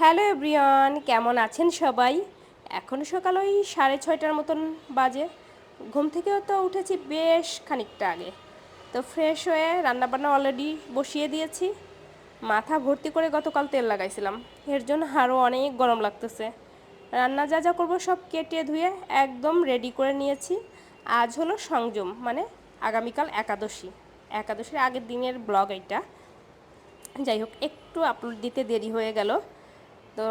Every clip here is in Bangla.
হ্যালো এভরিওয়ান, কেমন আছেন সবাই? এখন সকাল ওই সাড়ে ছয়টার মতন বাজে। ঘুম থেকেও তো উঠেছি বেশ খানিকটা আগে। তো ফ্রেশ হয়ে রান্নাবান্না অলরেডি বসিয়ে দিয়েছি। মাথা ভর্তি করে গতকাল তেল লাগাইছিলাম। এর জন্য আরও অনেক গরম লাগতেছে। রান্না যা যা করব সব কেটে ধুয়ে একদম রেডি করে নিয়েছি। আজ হলো সংযম মানে আগামীকাল একাদশী। একাদশীর আগের দিনের ব্লগ এটা যাই হোক, একটু আপলোড দিতে দেরি হয়ে গেল। তো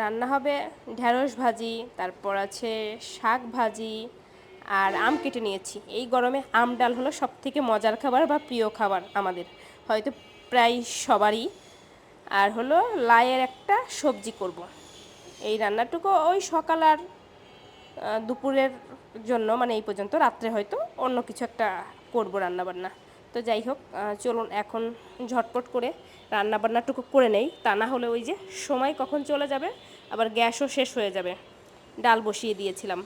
রান্না হবে ঢ্যাঁড়স ভাজি, তারপর আছে শাক ভাজি আর আম কেটে নিয়েছি। এই গরমে আম ডাল হলো সব থেকে মজার খাবার বা প্রিয় খাবার আমাদের। হয়তো প্রায় সবারই। আর হলো লাইয়ের একটা সবজি করব। এই রান্নাটুকু ওই সকাল আর দুপুরের জন্য মানে এই পর্যন্ত, রাত্রে হয়তো অন্য কিছু একটা করব রান্নাবান্না। তো যাই হোক চলুন এখন ঝটপট করে রান্নাবান্নাটুকু করে নেই। তা না হলে ওই যে সময় কখন চলে যাবে, আবার গ্যাসও শেষ হয়ে যাবে। ডাল বসিয়ে দিয়েছিলাম।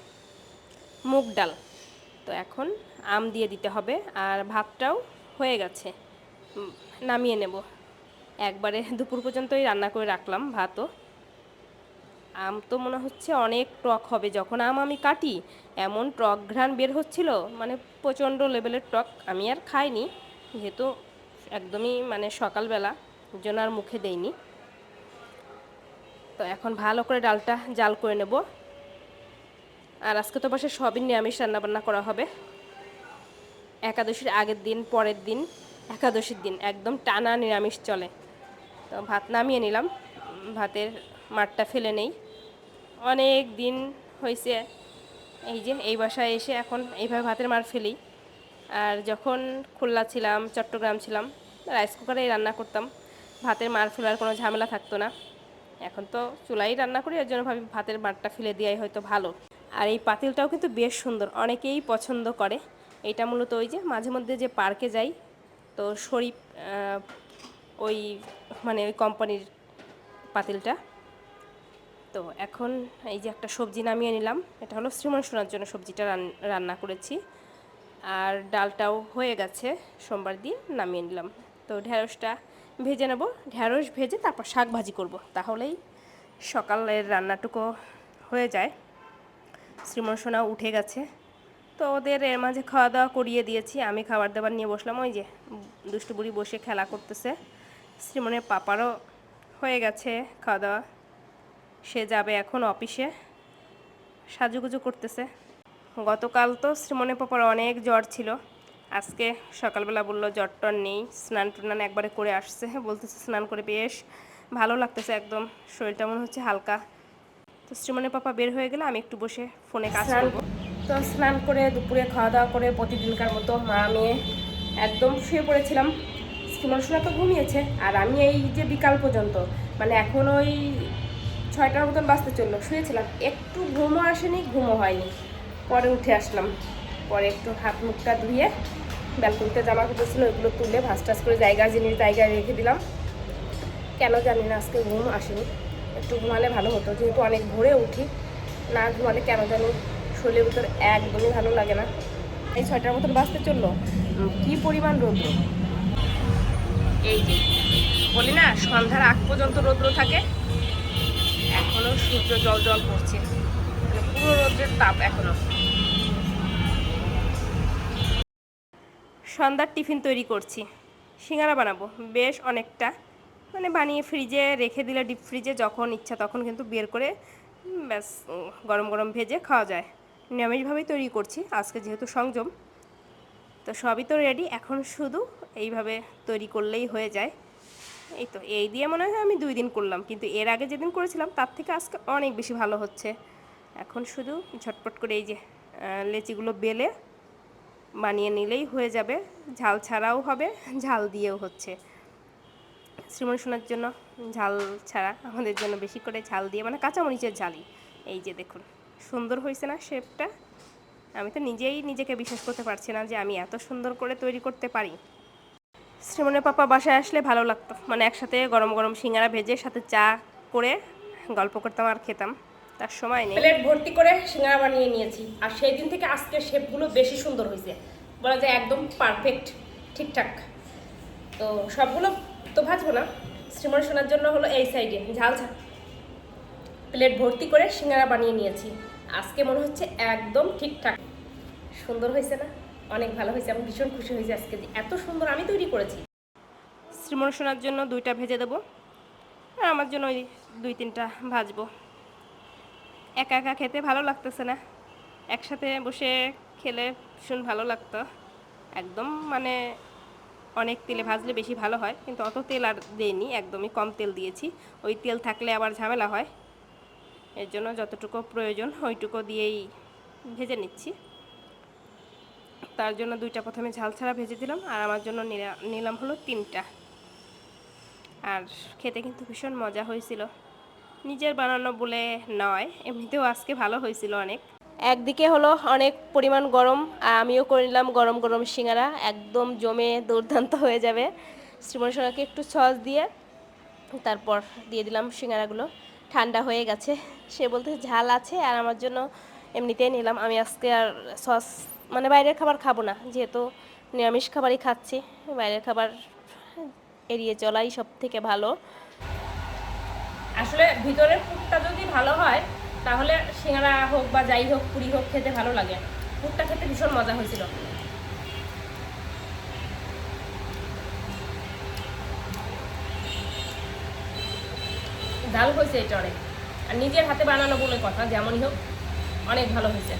মুগ ডাল। তো এখন আম দিয়ে দিতে হবে, আর ভাতটাও হয়ে গেছে। নামিয়ে নেব। একবারে দুপুর পর্যন্তই রান্না করে রাখলাম ভাতও। আম তো মনে হচ্ছে অনেক টক হবে। যখন আম আমি কাটি, এমন টক ঘ্রাণ বের হচ্ছিল মানে প্রচণ্ড লেভেলের টক আমি আর খাইনি। যেহেতু একদমই মানে সকালবেলা, জন্য আর মুখে দেইনি। তো এখন ভালো করে ডালটা জাল করে নেব। আর আজকে তো পাশে সবই নিরামিষ রান্নাবান্না করা হবে। একাদশীর আগের দিন, পরের দিন, একাদশীর দিন, একদম টানা নিরামিষ চলে। তো ভাত নামিয়ে নিলাম। ভাতের মাঠটা ফেলে নেই। অনেক দিন হয়েছে এই যে, এই বাসায় এসে এখন এইভাবে ভাতের মার ফেলি। আর যখন খুলনা ছিলাম, চট্টগ্রাম ছিলাম, রাইস কুকারেই রান্না করতাম। ভাতের মার ফেলার কোনো ঝামেলা থাকতো না। এখন তো চুলাই রান্না করি, এর জন্য ভাবি ভাতের মারটা ফেলে দেওয়াই হয়তো ভালো। আর এই পাতিলটাও কিন্তু বেশ সুন্দর, অনেকেই পছন্দ করে। এটা মূলত ওই যে, মাঝে মধ্যে যে পার্কে যাই, তো শরীফ ওই মানে ওই কোম্পানির পাতিলটা। তো এখন এই যে একটা সবজি নামিয়ে নিলাম, এটা হলো শ্রীমন সোনার জন্য সবজিটা রান- রান্না করেছি। আর ডালটাও হয়ে গেছে, সোমবার দিন নামিয়ে নিলাম। তো ঢ্যাঁড়সটা ভেজে নেব ঢ্যাঁড়স ভেজে তারপর শাক ভাজি করব, তাহলেই সকালের রান্নাটুকু হয়ে যায়। শ্রীমন সোনা উঠে গেছে, তো ওদের এর মাঝে খাওয়া দাওয়া করিয়ে দিয়েছি, আমি খাবার দাবার নিয়ে বসলাম, ওই যে দুষ্টু বুড়ি বসে খেলা করতেছে। শ্রীমনের পাপারও হয়ে গেছে খাওয়া দাওয়া সে যাবে এখন অফিসে। সাজুগুজু করতেছে। গতকাল তো শ্রীমনে পাপার অনেক জ্বর ছিল। আজকে সকালবেলা বলল জ্বর টর নেই স্নান টান একবারে করে আসছে। বলতেছে স্নান করে বেশ ভালো লাগতেছে একদম। শরীরটা মনে হচ্ছে হালকা। তো শ্রীমনের পাপা বের হয়ে গেলে আমি একটু বসে ফোনে কাজ করব। তো স্নান করে দুপুরে খাওয়া দাওয়া করে প্রতিদিনকার মতো মা মেয়ে একদম শুয়ে পড়েছিলাম। শ্রীমন সোনা তো ঘুমিয়েছে। আর আমি এই যে বিকাল পর্যন্ত মানে এখন ওই ছয়টার মতন বাজতে চলল। শুয়েছিলাম। একটু ঘুমও আসেনি, ঘুমও হয়নি। পরে উঠে আসলাম। পরে একটু হাত মুখটা ধুয়ে ব্যালকনিতে জামা কাপড় ছিল, ওইগুলো তুলে ভাস টাস করে জায়গা, জিনিস জায়গায় রেখে দিলাম। কেন জানি না, আজকে ঘুম আসেনি। একটু ঘুমালে ভালো হতো। যেহেতু অনেক ভোরে উঠি, না ঘুমালে কেন জানি শরীরের ভিতর একদমই ভালো লাগে না। এই ছয়টার মতন বাজতে চলল। কি পরিমাণ রৌদ্র? এই যে, বলি না, সন্ধ্যার আগ পর্যন্ত রৌদ্র থাকে। এখনও সূর্য জল জল করছে। মানে পুরো রৌদ্রের তাপ এখনও। সন্ধ্যার টিফিন তৈরি করছি। সিঙ্গারা বানাবো। বেশ অনেকটা। মানে বানিয়ে ফ্রিজে রেখে দিলে ডিপ ফ্রিজে যখন ইচ্ছা তখন কিন্তু বের করে ব্যাস, গরম গরম ভেজে খাওয়া যায়। নিরামিষভাবেই তৈরি করছি। আজকে যেহেতু সংযম, তো সবই তো রেডি এখন শুধু এইভাবে তৈরি করলেই হয়ে যায়। এই তো, এই দিয়ে মনে হয় আমি দুই দিন করলাম। কিন্তু এর আগে যেদিন করেছিলাম, তার থেকে আজকে অনেক বেশি ভালো হচ্ছে। এখন শুধু ঝটপট করে এই যে লেচিগুলো বেলে বানিয়ে নিলেই হয়ে যাবে। ঝাল ছাড়াও হবে, ঝাল দিয়েও হচ্ছে। শ্রীমন সোনার জন্য ঝাল ছাড়া আমাদের জন্য বেশি করে ঝাল দিয়ে মানে কাঁচামরিচের ঝালই। এই যে দেখুন, সুন্দর হয়েছে না শেপটা আমি তো নিজেই নিজেকে বিশ্বাস করতে পারছি না যে আমি এত সুন্দর করে তৈরি করতে পারি। শ্রীমনের পাপা বাসায় আসলে ভালো লাগতো। মানে একসাথে গরম গরম সিঙ্গারা ভেজে সাথে চা করে গল্প করতাম আর খেতাম। তার সময় নেই। প্লেট ভর্তি করে সিঙ্গারা বানিয়ে নিয়েছি। আর সেই দিন থেকে আজকে শেপগুলো বেশি সুন্দর হয়েছে। বলা যায় একদম পারফেক্ট ঠিকঠাক। তো সবগুলো তো ভাজবো না। শ্রীমন শোনার জন্য হলো এই সাইডে ঝাল ঝাল। প্লেট ভর্তি করে সিঙ্গারা বানিয়ে নিয়েছি। আজকে মনে হচ্ছে একদম ঠিকঠাক। সুন্দর হয়েছে না? অনেক ভালো হয়েছে, আমি ভীষণ খুশি হয়েছি আজকে। এত সুন্দর আমি তৈরি করেছি। শ্রীমন শোনার জন্য দুইটা ভেজে দেবো, আর আমার জন্য ওই দুই তিনটা ভাজবো। একা একা খেতে ভালো লাগতেছে না। একসাথে বসে খেলে ভীষণ ভালো লাগতো। একদম মানে অনেক তেলে ভাজলে বেশি ভালো হয়, কিন্তু অত তেল আর দেইনি, একদমই কম তেল দিয়েছি। ওই তেল থাকলে আবার ঝামেলা হয়। এর জন্য যতটুকু প্রয়োজন ওইটুকু দিয়েই ভেজে নিচ্ছি। তার জন্য দুইটা প্রথমে ঝাল ছাড়া ভেজে দিলাম, আর আমার জন্য নিলাম হলো তিনটা। আর খেতে কিন্তু ভীষণ মজা হয়েছিল। নিজের বানানো বলে নয়, এমনিতেও আজকে ভালো হয়েছিল অনেক। একদিকে হলো অনেক পরিমাণ গরম, আর আমিও করে নিলাম গরম গরম সিঙ্গারা, একদম জমে দুর্দান্ত হয়ে যাবে। শ্রীমণি সোনাকে একটু সস দিয়ে তারপর দিয়ে দিলাম সিঙ্গারাগুলো। ঠান্ডা হয়ে গেছে। সে বলতে ঝাল আছে, আর আমার জন্য এমনিতেই নিলাম। আমি আজকে আর সস মানে বাইরের খাবার খাব না, যেহেতু নিরামিষ খাবারই খাচ্ছি, বাইরের খাবার এড়িয়ে চলাই সব থেকে ভালো। আসলে ভিতরের পুরটা যদি ভালো হয়, তাহলে সিঙ্গারা হোক বা যাই হোক, পুরি হোক, খেতে ভালো লাগে। পুরটা খেতে ভীষণ মজা হয়েছিল। ঝাল হয়েছে এটা অনেক। আর নিজের হাতে বানানো বলে কথা, যেমনই হোক, অনেক ভালো হয়েছে।